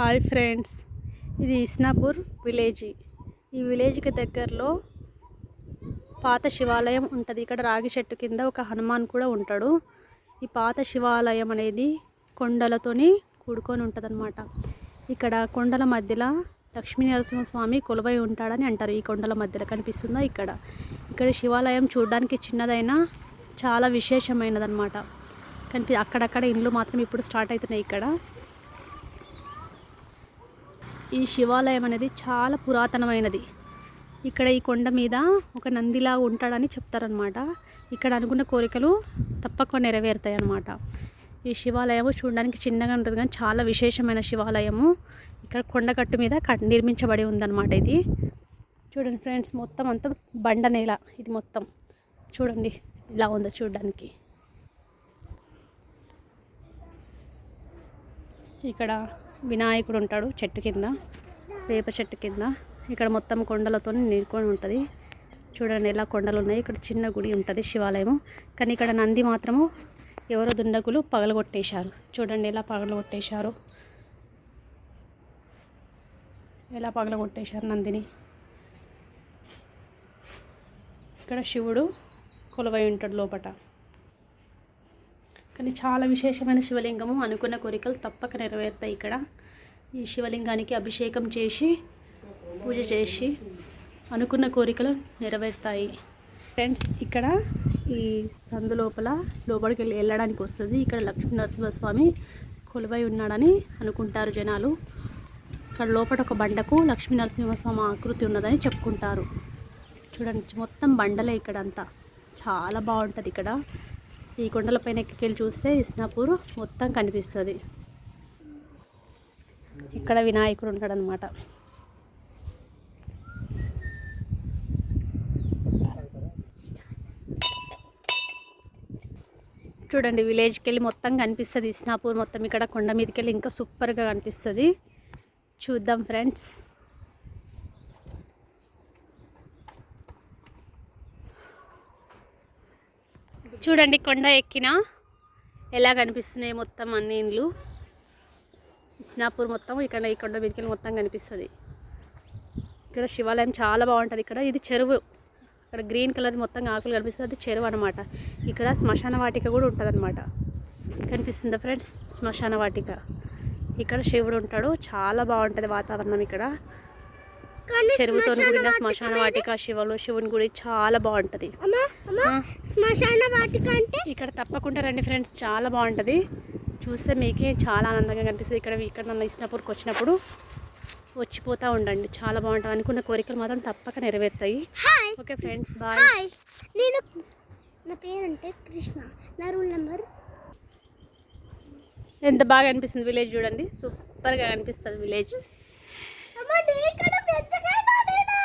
Hi friends ఇది Isnapur village. ఈ విలేజ్కి దగ్గరలో పాత శివాలయం ఉంటుంది. ఇక్కడ రాగి చెట్టు కింద ఒక హనుమాన్ కూడా ఉంటాడు. ఈ పాత శివాలయం అనేది కొండలతోని కూడుకొని ఉంటుందన్నమాట. ఇక్కడ కొండల మధ్యలో లక్ష్మీ నరసింహస్వామి కొలువై ఉంటాడని అంటారు. ఈ కొండల మధ్యలో కనిపిస్తుందా ఇక్కడ? ఇక్కడ శివాలయం చూడడానికి చిన్నదైనా చాలా విశేషమైనదన్నమాట. కనిపి అక్కడక్కడ ఇండ్లు మాత్రం ఇప్పుడు స్టార్ట్ అవుతున్నాయి ఇక్కడ. ఈ శివాలయం అనేది చాలా పురాతనమైనది. ఇక్కడ ఈ కొండ మీద ఒక నందిలా ఉంటాడని చెప్తారనమాట ఇక్కడ అనుకున్న కోరికలు తప్పక నెరవేరుతాయి అన్నమాట ఈ శివాలయము చూడడానికి చిన్నగా ఉంటుంది కానీ చాలా విశేషమైన శివాలయము. ఇక్కడ కొండగట్టు మీద కట్ నిర్మించబడి ఉందన్నమాట ఇది. చూడండి ఫ్రెండ్స్ మొత్తం అంతా బండ నేల ఇది మొత్తం. చూడండి ఇలా ఉందో చూడడానికి. ఇక్కడ వినాయకుడు ఉంటాడు చెట్టు కింద వేప చెట్టు కింద. ఇక్కడ మొత్తం కొండలతో నీరుకొని ఉంటుంది. చూడండి ఎలా కొండలు ఉన్నాయి ఇక్కడ చిన్న గుడి ఉంటుంది శివాలయము. కానీ ఇక్కడ నంది మాత్రము ఎవరో దుండగులు పగలగొట్టేశారు చూడండి ఎలా పగలగొట్టేశారు ఎలా పగలగొట్టేశారు నందిని. ఇక్కడ శివుడు కొలువై ఉంటాడు లోపట. కానీ చాలా విశేషమైన శివలింగము అనుకున్న కోరికలు తప్పక నెరవేరుతాయి ఇక్కడ. ఈ శివలింగానికి అభిషేకం చేసి పూజ చేసి అనుకున్న కోరికలు నెరవేరుతాయి. ఫ్రెండ్స్ ఇక్కడ ఈ సందు లోపల లోపలికి వెళ్ళి వెళ్ళడానికి వస్తుంది. ఇక్కడ లక్ష్మీ నరసింహస్వామి కొలువై ఉన్నాడని అనుకుంటారు జనాలు. ఇక్కడ లోపల ఒక బండకు లక్ష్మీ నరసింహస్వామి ఆకృతి ఉన్నదని చెప్పుకుంటారు. చూడండి మొత్తం బండలే ఇక్కడంతా. చాలా బాగుంటుంది ఇక్కడ. ఈ కొండలపైన ఎక్కికెళ్ళి చూస్తే ఇస్నాపూర్ మొత్తం కనిపిస్తుంది. ఇక్కడ వినాయకుడు ఉంటాడనమాట చూడండి విలేజ్కి వెళ్ళి మొత్తం కనిపిస్తుంది. ఇస్నాపూర్ మొత్తం ఇక్కడ కొండ మీదకి వెళ్ళి ఇంకా సూపర్గా కనిపిస్తుంది. చూద్దాం ఫ్రెండ్స్. చూడండి కొండ ఎక్కిన ఎలా కనిపిస్తున్నాయి మొత్తం అన్ని ఇండ్లు. ఇస్నాపూర్ మొత్తం ఇక్కడ ఈ కొండ మీదకి మొత్తం కనిపిస్తుంది. ఇక్కడ శివాలయం చాలా బాగుంటుంది ఇక్కడ. ఇది చెరువు. ఇక్కడ గ్రీన్ కలర్ మొత్తం ఆకులు కనిపిస్తుంది. అది చెరువు అనమాట ఇక్కడ శ్మశాన వాటిక కూడా ఉంటుంది అనమాట కనిపిస్తుందా ఫ్రెండ్స్? శ్మశాన వాటిక. ఇక్కడ శివుడు ఉంటాడు. చాలా బాగుంటుంది వాతావరణం ఇక్కడ. చెరువుతో కూడిన శ్మశాన వాటిక శివులు శివుని గుడి చాలా బాగుంటుంది. శ్మశాన వాటిక అంటే? ఇక్కడ తప్పకుండా రండి ఫ్రెండ్స్ చాలా బాగుంటుంది. చూస్తే మీకే చాలా ఆనందంగా కనిపిస్తుంది. ఇక్కడ ఇక్కడ నన్ను ఇస్నాపూర్కి వచ్చినప్పుడు వచ్చిపోతూ ఉండండి. చాలా బాగుంటుంది. అనుకున్న కోరికలు మాత్రం తప్పక నెరవేరుతాయి. ఓకే ఫ్రెండ్స్ బాయ్ నేను నా పేరు అంటే కృష్ణ. నా రూల్ నెంబర్ ఎంత బాగా అనిపిస్తుంది విలేజ్ చూడండి. సూపర్గా కనిపిస్తుంది విలేజ్ అమ్మా నీ ఇక్కడ పెద్దగా నేను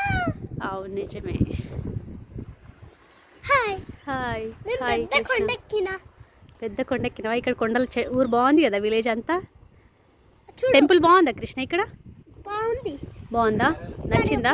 అవును నిజమే. హాయ్. హాయ్. హాయ్ పెద్ద కొండ ఎక్కిన పెద్ద కొండ ఎక్కినవా ఇక్కడ కొండలు ఊరు బాగుంది కదా విలేజ్ అంతా? టెంపుల్ బాగుందా కృష్ణ ఇక్కడ? బాగుంది. బాగుందా? నచ్చిందా?